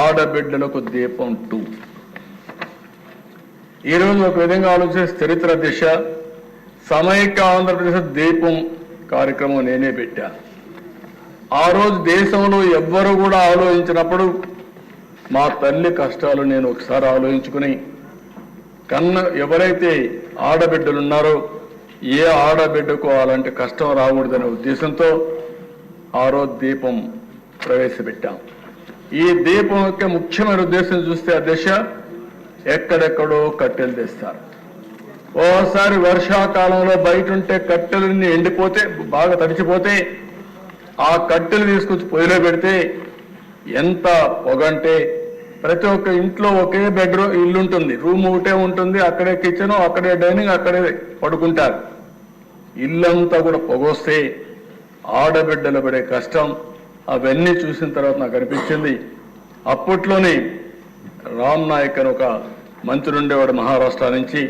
ఆడబిడ్డలకు దీపం టూ. ఈరోజు ఒక విధంగా ఆలోచిస్తే చరిత్ర దిశ సమైక్య ఆంధ్రప్రదేశ్ దీపం కార్యక్రమం నేనే పెట్టా. ఆ రోజు దేశంలో ఎవ్వరు కూడా ఆలోచించినప్పుడు మా తల్లి కష్టాలు నేను ఒకసారి ఆలోచించుకుని కన్న ఎవరైతే ఆడబిడ్డలు ఉన్నారో ఏ ఆడబిడ్డకు అలాంటి కష్టం రాకూడదనే ఉద్దేశంతో ఆ రోజు దీపం ప్రవేశపెట్టాం. ఈ దీపం యొక్క ముఖ్యమైన ఉద్దేశం చూస్తే ఆ దిశ ఎక్కడెక్కడో కట్టెలు తెస్తారు. ఓసారి వర్షాకాలంలో బయట ఉంటే కట్టెలన్నీ ఎండిపోతే బాగా తడిచిపోతే ఆ కట్టెలు తీసుకొచ్చి పొయ్యిలో పెడితే ఎంత పొగంటే ప్రతి ఒక్క ఇంట్లో ఒకే బెడ్రూమ్ ఇల్లు ఉంటుంది రూమ్ ఒకటే ఉంటుంది. అక్కడే కిచెన్ అక్కడే డైనింగ్ అక్కడే పడుకుంటారు. ఇల్లంతా కూడా పొగొస్తే ఆడబిడ్డలు పడే కష్టం అవన్నీ చూసిన తర్వాత నాకు అనిపించింది అప్పట్లోనే రామ్ నాయక్ అని ఒక మంత్రి ఉండేవాడు మహారాష్ట్ర నుంచి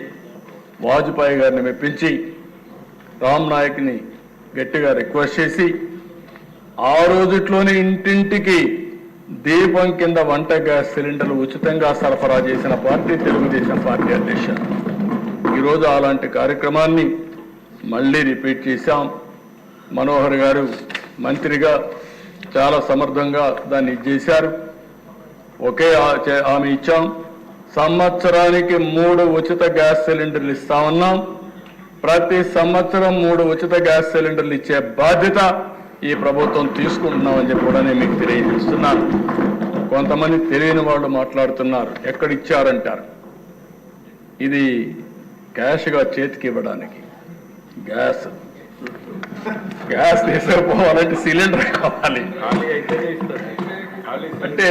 వాజ్పేయి గారిని మెప్పించి రామ్ నాయక్ని గట్టిగా రిక్వెస్ట్ చేసి ఆ రోజుట్లోనే ఇంటింటికి దీపం కింద వంట గ్యాస్ సిలిండర్లు ఉచితంగా సరఫరా చేసిన పార్టీ తెలుగుదేశం పార్టీ అధ్యక్ష. ఈరోజు అలాంటి కార్యక్రమాన్ని మళ్ళీ రిపీట్ చేశాం. మనోహర్ గారు మంత్రిగా చాలా సమర్థంగా దాన్ని చేశారు. ఒకే ఆ- చే- ఇచ్చాం. సంవత్సరానికి మూడు ఉచిత గ్యాస్ సిలిండర్లు ఇస్తామన్నాం ప్రతి సంవత్సరం మూడు ఉచిత గ్యాస్ సిలిండర్లు ఇచ్చే బాధ్యత ఈ ప్రభుత్వం తీసుకుంటున్నామని చెప్పి కూడా నేను మీకు తెలియజేస్తున్నాను. కొంతమంది తెలియని వాళ్ళు మాట్లాడుతున్నారు. ఎక్కడ ఇచ్చారంటారు ఇది క్యాష్గా చేతికి ఇవ్వడానికి. గ్యాస్. గ్యాస్ తీసుకుపోవాలంటే సిలిండర్ కావాలి. అంటే